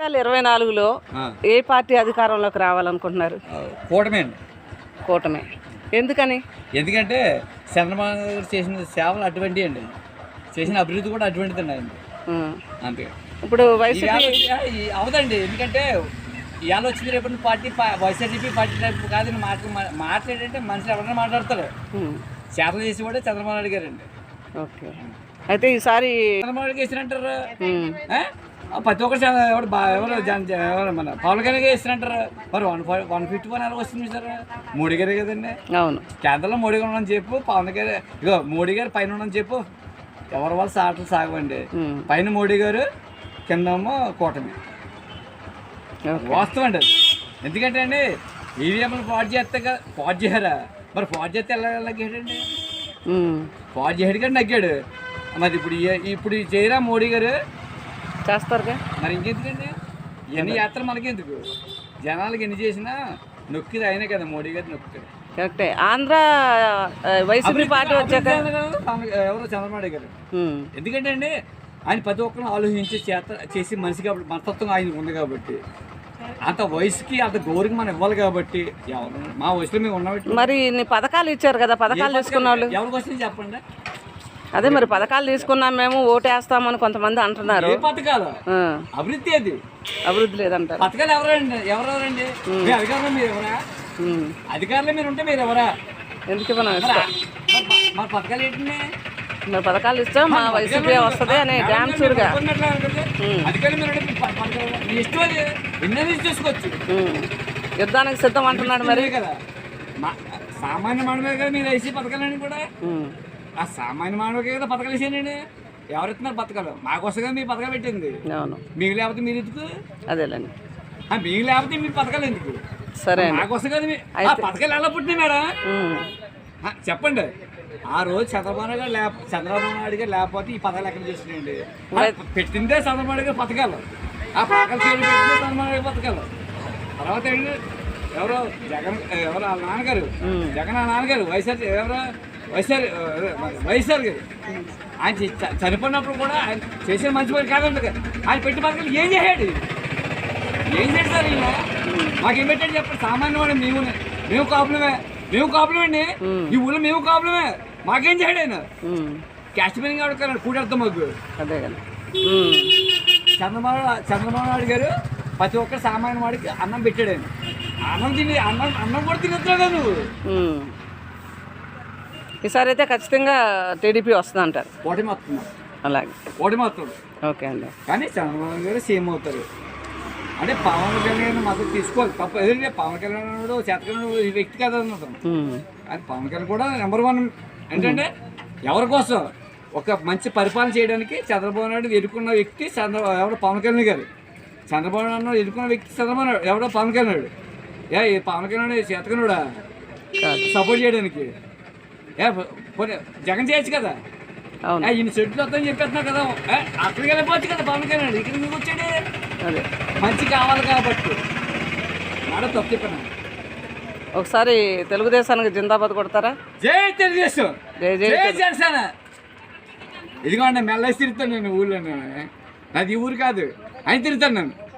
వేల ఇరవై నాలుగులో ఏ పార్టీ అధికారంలోకి రావాలనుకుంటున్నారు? కూటమి అండి. కూటమి. ఎందుకని? ఎందుకంటే చంద్రబాబు గారు చేసిన సేవలు అటువంటివి అండి. చేసిన అభివృద్ధి కూడా అటువంటిది అండి. అంతే. ఇప్పుడు వైసీపీ అవదండి. ఎందుకంటే ఇవాళ వచ్చింది రేపు పార్టీ పా- వైఎస్ఆర్సీపీ పార్టీ టైప్ కాదని మాటలు మా- మాట్లాడంటే మనుషులు ఎవరైనా మాట్లాడతారు. చేతలు చేసి కూడా చంద్రబాబు నాయుడు గారు అండి ఓకే. అయితే ఈసారి చంద్రబాబు నాయుడు వేసినంటారు ఉం. ప్రతి ఒక్కరు ఎవరు ఎవరు ఎవరు మన పవన్ కళ్యాణ్ గారు వేసినంటారు మరి వన్ వన్ ఫిఫ్టీ వన్ ఎలా వస్తుంది సార్. మోడీ గారే కదండి. అవును. కేంద్రంలో మోడీ గారు ఉన్నామని చెప్పు పవన్ గారు ఇగో మోడీ గారు పైన ఉన్నామని చెప్పు. ఎవరి వాళ్ళ సాటలు సాగవండి. పైన మోడీ గారు కిందేమో కూటమి. వాస్తవం అండి అది. ఎందుకంటే అండి ఈవీఎంలు పాటు చేస్తే కదా పాటు చేయరా మరి పాటు చేస్తే ఎలా నగ్గాడండి. పాటు చేయడు కానీ నగ్గాడు. మరి ఇప్పుడు ఇప్పుడు చేయరా మోడీ గారు చేస్తారుగా? మరి ఇంకెందుకండి? ఎన్ని యాత్రలు మనకి ఎందుకు జనాలకి ఎన్ని చేసినా నొక్కిది అయినా కదా మోడీ గారు నొక్కుతాడు కరెక్టే. ఆంధ్ర వైసీపీ పార్టీ వచ్చాక ఎవరో చంద్రబాబు గారు. ఎందుకంటే అండి ఆయన ప్రతి ఒక్కరిని ఆలోచించి చేత చేసి మనిషి కాబట్టి మనతత్వం ఆయన ఉంది కాబట్టి. అంత వయసుకి అంత గౌరవం మనం ఇవ్వాలి కాబట్టి మా వయసులో మేము ఉన్నాం మరి పథకాలు ఇచ్చారు కదా పథకాలు తీసుకున్న వాళ్ళు ఎవరికి వస్తుంది చెప్పండి? అదే మరి పథకాలు తీసుకున్నాం మేము ఓటేస్తామని కొంతమంది అంటున్నారు. పథకాలు? అభివృద్ధి అది. అభివృద్ధి లేదంటారు. పథకాలు ఎవరండి? ఎవరెవరండి? మీ అధికారులు మీరు ఎవరా. అధికారులు మీరు ఉంటే మీరు ఎవరా ఎందుకు మనం మరి పథకాలు ఏంటండి? మరి పథకాలు ఇస్తాం మా వైసీపీ వస్తుంది అని డ్యామ్ ఉం. యుద్ధానికి సిద్ధం అంటున్నాడు మరి. సామాన్య మానవే కదా మీరు వేసి పథకాలని కూడా. ఆ సామాన్య మానవకే కదా పథకాలు వేసానండి ఎవరు ఇస్తున్నారు పథకాలు? మాకోసం కదా మీ పథకాలు పెట్టింది. అవును. మీకు లేకపోతే మీరు ఎందుకు? అదేలేండి. ఆ, మీకు లేకపోతే మీ పథకాలు ఎందుకు? సరే మాకోసం కదా మీ ఆ పథకాలు ఎలా పుట్టినాయి మేడం. ఆ, చెప్పండి. ఆ రోజు చంద్రబాబు నాయుడు గారు లేక చంద్రబాబు నాయుడు గారు లేకపోతే ఈ పథకాలు ఎక్కడ చేసినాయండి ఆ, పెట్టిందే చంద్రబాబు నాయుడు గారి పథకాలు. ఆ పథకాలు పేరు పెట్టిందే చంద్రబాబు నాయుడు గారి పథకాలు. తర్వాత ఏంటి? ఎవరో జగన్ ఎవరు వాళ్ళ నాన్నగారు. జగన్ వాళ్ళ నాన్నగారు వైఎస్ఆర్ ఎవరు వైఎస్ఆర్ వైఎస్ఆర్ గారు. ఆయన చనిపోయినప్పుడు కూడా ఆయన చేసిన మంచి పని కాదంట కదా. ఆయన పెట్టి పథకాలు ఏం చేశాడు? ఏం చేశాడు సార్ ఈయన? మాకేం పెట్టాడు చెప్పండి. సామాన్యవాడు మేము మేము కాపులమే. మేము కాపులమే అండి ఈ ఊళ్ళో మేము కాపులమే. మాకేం చేయడు ఆయన. క్యాస్ట్ మీనింగ్ ఆడుకున్నాడు కూడెళ్తాం మాకు. అదే కదా. చంద్రబాబు చంద్రబాబు నాయుడు గారు ప్రతి ఒక్క సామాన్య వాడికి అన్నం పెట్టాడు ఆయన. అన్నం తిని అన్నం అన్నం కూడా తినొద్దు కదా నువ్వు. ఈసారి అయితే ఖచ్చితంగా టీడీపీ వస్తుంది అంటారు. అలాగే. ఓకే అండి. కానీ చంద్రబాబు గారు సేమ్ అవుతారు. అంటే పవన్ కళ్యాణ్ మద్దతు తీసుకోవాలి. తప్ప ఎదురుగా పవన్ కళ్యాణ్ చేతకన్న వ్యక్తి కదా అన్నది. అది పవన్ కళ్యాణ్ కూడా నెంబర్ వన్ ఏంటంటే ఎవరి కోసం? ఒక మంచి పరిపాలన చేయడానికి చంద్రబాబు నాయుడు ఎదుర్కొన్న వ్యక్తి చంద్ర ఎవడో పవన్ కళ్యాణ్ గారు. చంద్రబాబు నాయుడు ఎదుర్కొన్న వ్యక్తి చంద్రబాబు నాయుడు. ఎవడో? పవన్ కళ్యాణ్ ఏ పవన్ కళ్యాణ్ చేతకనుడా? సపోర్ట్ చేయడానికి. జగన్ చేయొచ్చు కదా? ఈయన చెట్లు వద్దని చెప్పేస్తున్నావు కదా. అక్కడికి వెళ్ళిపోవచ్చు కదా పవన్ కళ్యాణ్. ఇక్కడ మీకు వచ్చాడు? అదే. మంచి కావాలి కాబట్టి. మాట తప్పు చెప్పాను. ఒకసారి తెలుగుదేశానికి జిందాబాద్ కొడతారా? జై తెలుగుదేశం. జై జై జై జనసేన. ఇదిగోండి మెల్ల తిరుగుతాను నేను ఊళ్ళో నాది ఈ ఊరు కాదు. ఆయన తిరుగుతాను నేను.